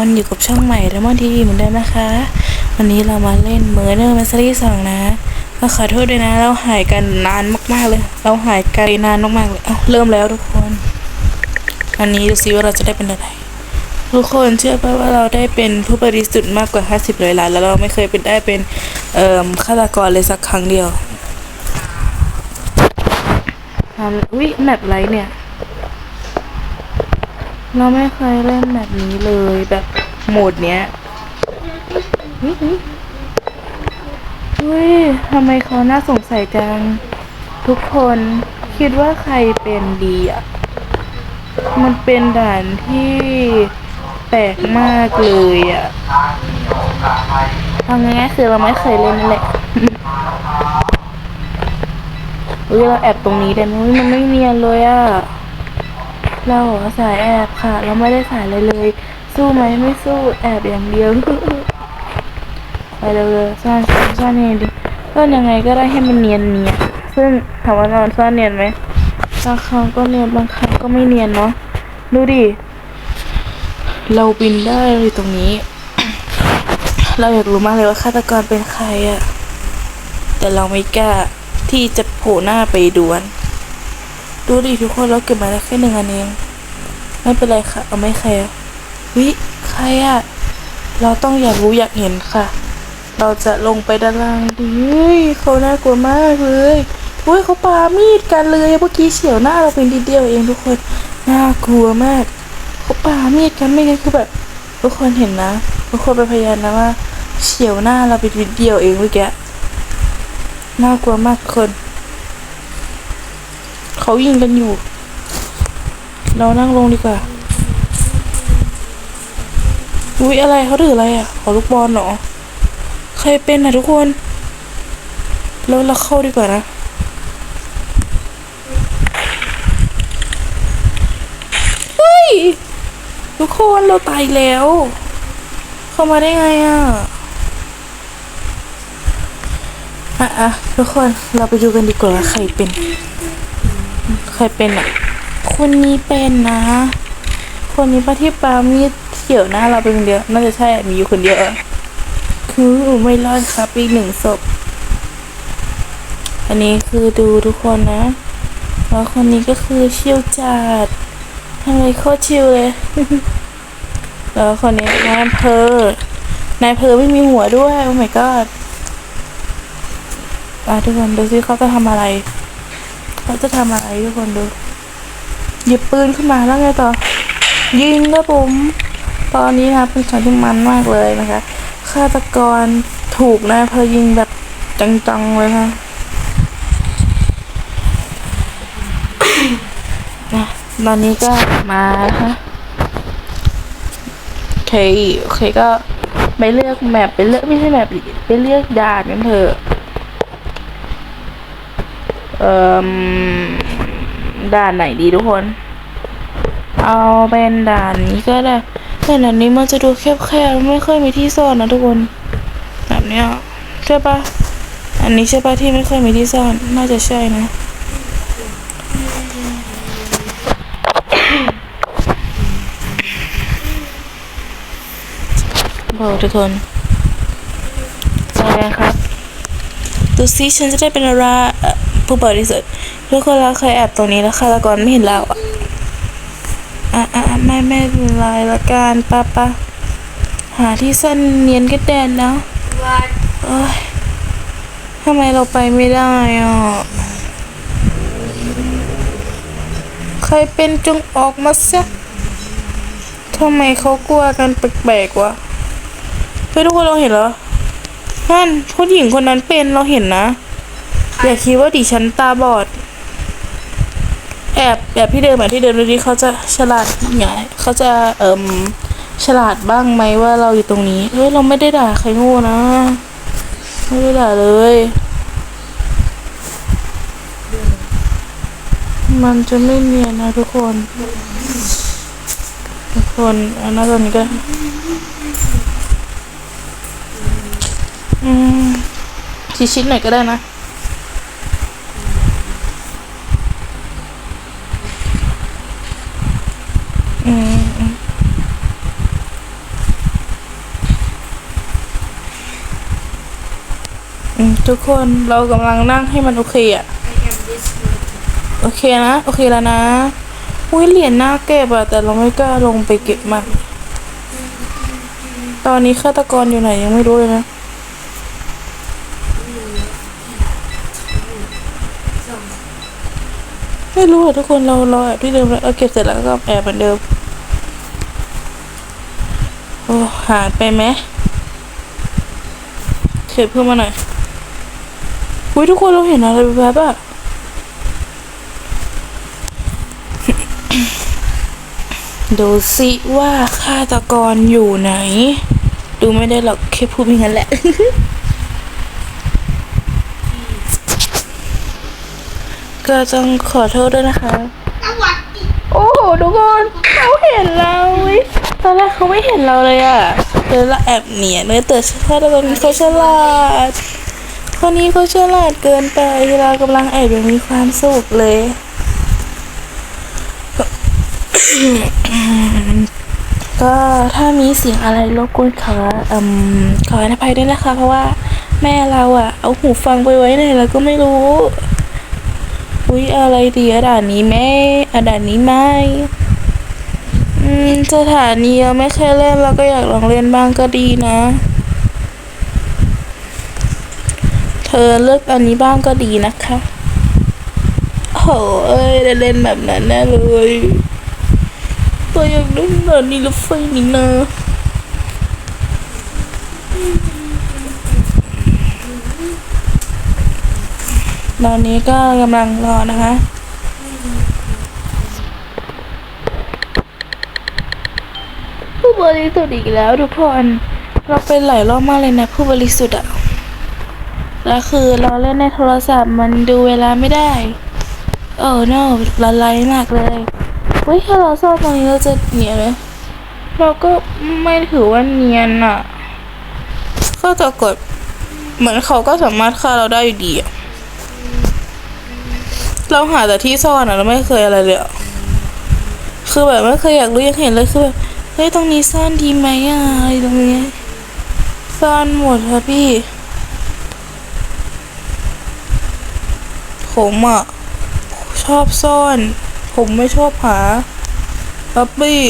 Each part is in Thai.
มันอยู่กับช่องใหม่และมอนทีเหมือนเดิมนะคะ วันนี้เรามาเล่นเมอร์เนอร์มาซารีสองนะก็ขอโทษด้วยนะ เราหายกันนานมากๆเลย เราหายไกลนานมากๆเลย เอาเริ่มแล้วทุกคน วันนี้ดูซิว่าเราจะได้เป็นอะไร ทุกคนเชื่อป่ะว่าเราได้เป็นผู้บริสุทธิ์มากกว่า 50ร้อยล้านแล้วเราไม่เคยเป็นได้เป็นเอ่อฆาตกรเลยสักครั้งเดียวอ่าวิแมปไรเนี่ย เราไม่เคยเล่นแบบนี้เลยแบบโหมดเนี้ยเฮ้ยทำไมเขาน่าสงสัยจัง ทุกคนคิดว่าใครเป็นดีอะ มันเป็นด่านที่แปลกมากเลยอะทำง่ายๆคือเราไม่เคยเล่นนั่นแหละเฮ้ยเราแอบตรงนี้ได้ไหมเฮ้ยมันไม่เนียนเลยอะ เราสายแอบค่ะ เราไม่ได้สายเลยเลย สู้ไหมไม่สู้แอบอย่างเดียวไปเร็วๆซ่อนซ่อนซ่อนเนียนดิซ่อนยังไงก็ได้ให้มันเนียนเนียนซึ่งถามว่านอนซ่อนเนียนไหมบางครั้งก็เนียนบางครั้งก็ไม่เนียนเนาะดูดิเราบินได้เลยตรงนี้ เราอยากรู้มากเลยว่าฆาตกรเป็นใครอะแต่เราไม่กล้าที่จะโผล่หน้าไปดวน ดูดิทุกคนเราเก็บมาได้แค่หนึ่งอันเอง ไม่เป็นไรค่ะ เอาไม่แคร์วิใครอะเราต้องอยากรู้อยากเห็นค่ะ เราจะลงไปด้านล่างดิเขาน่ากลัวมากเลยเฮ้ยเขาปามีดกันเลยเมื่อกี้เฉียวหน้าเราเป็นทีเดียวเองทุกคนน่ากลัวมากเขาปามีดกันไม่งั้นคือแบบ ทุกคนเห็นนะทุกคนเป็นพยานนะว่าเฉียวหน้าเราเป็นทีเดียวเองเมื่อกี้น่ากลัวมากทุกคน เขายิงกันอยู่ เรานั่งลงดีกว่าอุ้ยอะไรเขาถืออะไรอะ ขอลูกบอลเหรอ ใครเป็นอะทุกคน แล้วเราเข้าดีกว่านะเฮ้ยทุกคนเราตายแล้ว เข้ามาได้ไงอะอะอะทุกคนเราไปดูกันดีกว่าใครเป็น ใครเป็นอะ คนนี้เป็นนะ คนนี้ปะที่ปามีเขียวหน้าเราเป็นคนเดียว น่าจะใช่มีอยู่คนเดียวอะคือไม่รอดครับอีกหนึ่งศพ อันนี้คือดูทุกคนนะแล้วคนนี้ก็คือชิวจัดทำไมโคตรชิวเลย แล้วคนนี้นายอำเภอนายอำเภอไม่มีหัวด้วย โอ้ my god ทุกคนดูซิเขาจะทำอะไร เขาจะทำอะไรทุกคนดู หยิบปืนขึ้นมาแล้วไงต่อ ยิงนะผม ตอนนี้นะเป็นช็อตที่มันมากเลยนะคะฆาตกรถูกนายอำเพอยิงแบบจังๆเลยนะตอนนี้ก็มานะคะโอเคโอเคก็ไปเลือกแมปไปเลือกไม่ใช่แมปไปเลือกด่านกันเถอะ เอ่อด่านไหนดีทุกคน เอาเป็นด่านนี้ก็ได้แต่ด่านนี้มันจะดูแคบๆไม่ค่อยมีที่ซ่อนนะทุกคน แบบเนี้ยใช่ปะอันนี้ใช่ปะที่ไม่ค่อยมีที่ซ่อนน่าจะใช่นะบอกทุกคนไปกันครับ ดูซิฉันจะได้เป็นอะไร ผู้บริสุทธิ์ทุกคนเราเคยแอบตรงนี้แล้วฆาตกรไม่เห็นเราอะอะอะไม่ไม่เป็นไรละกันป้าป้าหาที่ซ่อนเนียนก็แดนนะโอ้ยทำไมเราไปไม่ได้อะใครเป็นจงออกมาซะทำไมเขากลัวกันแปลกๆวะเฮ้ยทุกคนเราเห็นเหรอนั่นผู้หญิงคนนั้นเป็นเราเห็นนะ อย่าคิดว่าดิฉันตาบอด แอบแอบที่เดิมแบบที่เดิมดูดิเขาจะฉลาดไงเขาจะเอ่มฉลาดบ้างไหมว่าเราอยู่ตรงนี้เฮ้ยเราไม่ได้ด่าใครโง่นะ ไม่ได้ด่าเลย มันจะไม่เนียนนะทุกคน ทุกคนอันนั้นตอนนี้ก็อืมชิดๆหน่อยก็ได้นะ อืมทุกคนเรากำลังนั่งให้มันโอเคอะโอเคนะ โอเคแล้วนะอุ้ยเหรียญหน้าเก็บอะแต่เราไม่กล้าลงไปเก็บมันตอนนี้ฆาตกรอยู่ไหนยังไม่รู้เลยนะไม่รู้อะทุกคนเราเราแอบที่เดิมแล้วเราเก็บเสร็จแล้วก็แอบเหมือนเดิมโอ้หายไปไหมเข็บเพิ่มมาหน่อย อุ้ยทุกคนเราเห็นอะไรแบบๆอะดูสิว่าฆาตกรอยู่ไหน ดูไม่ได้หรอกแค่พูดอย่างนั้นแหละ ก็ต้องขอโทษด้วยนะคะ โอ้โหทุกคนเขาเห็นเราเว้ยตอนแรกเขาไม่เห็นเราเลยอะเลยเราแอบเนียนเลยแต่ฆาตกรเขาฉลาด คนนี้เขาฉลาดเกินไปเรากำลังแอบอย่างมีความสุขเลย ก็ถ้ามีเสียงอะไรรบกวนขออืมขออภัยด้วยนะคะ เพราะว่าแม่เราอะเอาหูฟังไปไว้ไหนเราก็ไม่รู้ อุ้ยอะไรดีอะด่านนี้แม่อะด่านนี้ไม่อืมสถานีไม่เคยเล่นเราก็อยากลองเล่นบ้างก็ดีนะ เธ อเลือกอันนี้บ้างก็ดีนะคะโอ้เอ้ยได้เล่นแบบนั้นแน่เลยตัวอยากเล่นแบบนี้รถไฟนี่นะตอนนี้ก็กำลังรอนะคะผู้บริสุทธิ์อีกแล้วทุกคน เราเป็นหลายรอบมากเลยนะผู้บริสุทธิ์อะ แล้วคือเราเล่นในโทรศัพท์มันดูเวลาไม่ได้โอ้ no ละลายมากเลยเฮ้ยถ้าเราซ่อนตรงนี้เราจะเนียนไหมเราก็ไม่ถือว่าเนียนอะก็จะกด เหมือนเขาก็สามารถฆ่าเราได้อยู่ดีอะเราหาแต่ที่ซ่อนอะเราไม่เคยอะไรเลยอะคือแบบไม่เคยอยากรู้อยากเห็นเลยคือแบบเฮ้ยตรงนี้ซ่อนดีไหมอะอะไรตรงนี้ซ่อนหมดค่ะพี่ ผมอะ ชอบซ่อน ผมไม่ชอบหาปั๊บบี้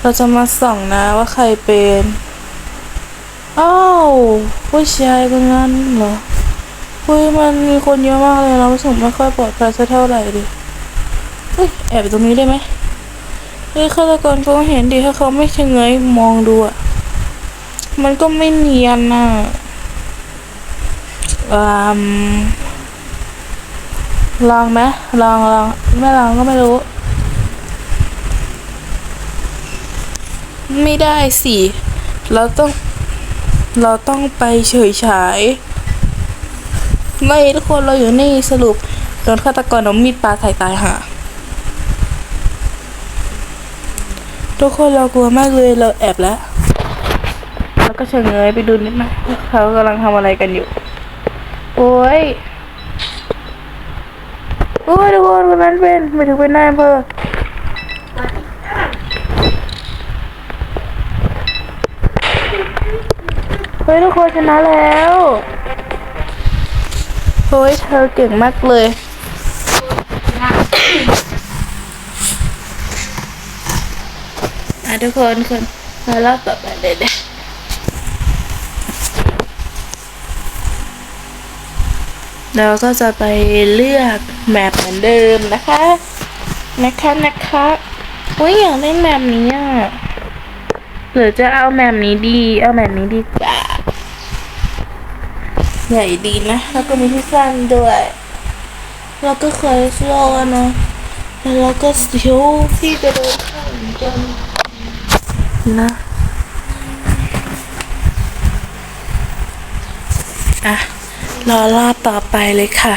เราจะมาส่องนะว่าใครเป็นอ้าวผู้ชายคนนั้นเหรอเฮ้ยมันมีคนเยอะมากเลยเราสึกไม่ค่อยปลอดภัยสักเท่าไหร่ดิเฮ้ยแอบตรงนี้ได้ไหมเฮ้ยฆาตกรก็เห็นดิถ้าเขาไม่เฉงยมองดูอะ มันก็ไม่เนียนน่ะลองไหมลองลองไม่ลองก็ไม่รู้ ไม่ได้สิ เราต้อง เราต้องไปเฉยฉายไม่ทุกคนเราอยู่นี่สรุปโดนฆาตกรเอามีดปาใส่ตายหาทุกคนเรากลัวมากเลยเราแอบแล้ว แล้วก็เฉงเงยไปดูนิดหน่อยว่าเขากำลังทำอะไรกันอยู่ โอ้ยโอ้ยทุกคนคนนั้นเป็นไม่ถึงเป็นนายอำเภอเฮ้ยทุกคนชนะแล้วเฮ้ยเธอเก่งมากเลยอะทุกคนคนมารอบต่อไปเลยเด้ เราก็จะไปเลือกแมปเหมือนเดิมนะคะ นะคะนะคะอุ้ยอยากเล่นแมปนี้อะหรือจะเอาแมปนี้ดี เอาแมปนี้ดีกว่าใหญ่ดีนะ แล้วก็มีที่สั้นด้วย แล้วก็เคยสโลว์นะแล้วเราก็เสียวที่จะเดินข้าเหมือนนนะอะ รอรอบต่อไปเลยค่ะ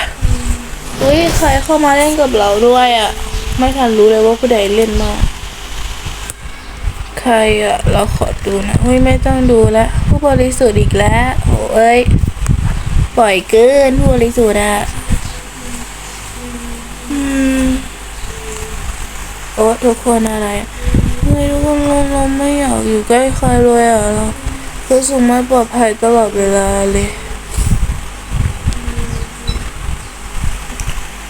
อุ้ยใครเข้ามาเล่นกับเราด้วยอะ ไม่ทันรู้เลยว่าผู้ใดเล่นมา ใครอะ เราขอดูนะอุ้ยไม่ต้องดูแล้ว ผู้บริสุทธิ์อีกแล้ว โอ้ย ปล่อยเกินผู้บริสุทธิ์อะอืมโอ้ทุกคนอะไรไม่รู้ว่าเราเราไม่อยากอยู่ใกล้ใครเลยอะเรารู้สึกไม่ปลอดภัยตลอดเวลาเลย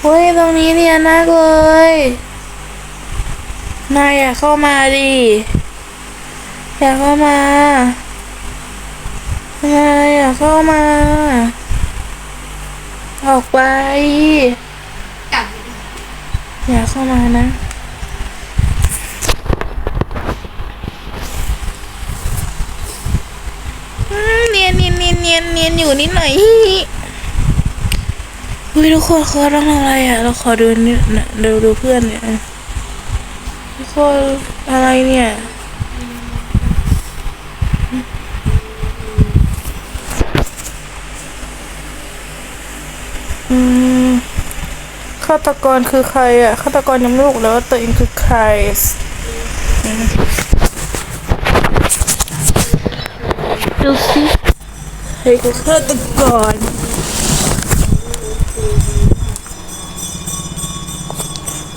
เฮ้ยตรงนี้เนียน่ากเลย นายอยากเข้ามาดิอยากเข้ามานายอยากเข้ามา ออกไป กลับอยากเข้ามานะเนียนเนียนเนียนเนียนเนียนอยู่นิดหน่อย อุ้ยทุกคนเขาต้องทำอะไรอะ เราขอดูนี่นะดูดูเพื่อนเนี่ยทุกคนอะไรเนี่ยอืมฆาตกรคือใครอะฆาตกรยังไม่รู้เลยว่าตัวเองคือใครอืมดูสิใครคือฆาตกร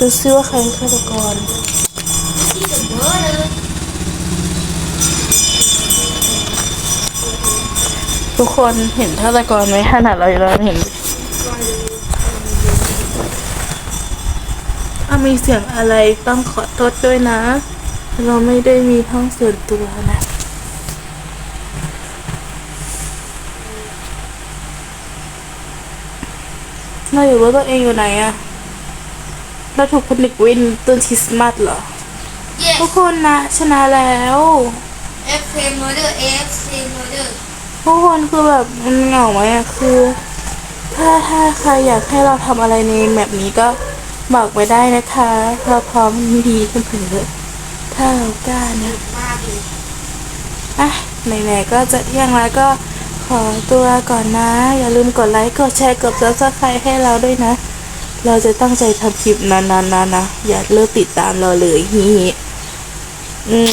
ดูสิว่าใครคือฆาตกรที่จะเบอร์เลยทุกคนเห็นฆาตกรไหมขนาดเราเราเห็นถ้ามีเสียงอะไรต้องขอโทษด้วยนะ เราไม่ได้มีห้องส่วนตัวนะเราอยู่ว่าตัวเองอยู่ไหนอะ เราถูกผลิตวินต้นคริสต์มาสเหรอเย้ทุกคนนะชนะแล้วเอฟเฟมเดอร์เอฟเฟมเดอร์ทุกคนคือแบบมันเหงาไหมอะคือ ถ้าถ้าใครอยากให้เราทำอะไรในแมปนี้ก็บอกไว้ได้นะคะเราพร้อมยินดีเสมอถ้าเรากล้านะมากเลยอะไหนๆก็จะเที่ยงแล้วก็ขอตัวก่อนนะ อย่าลืมกดไลค์ กดแชร์ กดซับสไครต์ให้เราด้วยนะ เราจะตั้งใจทำคลิปนานๆนะนะ อย่าเลิกติดตามเราเลยฮิฮิอืม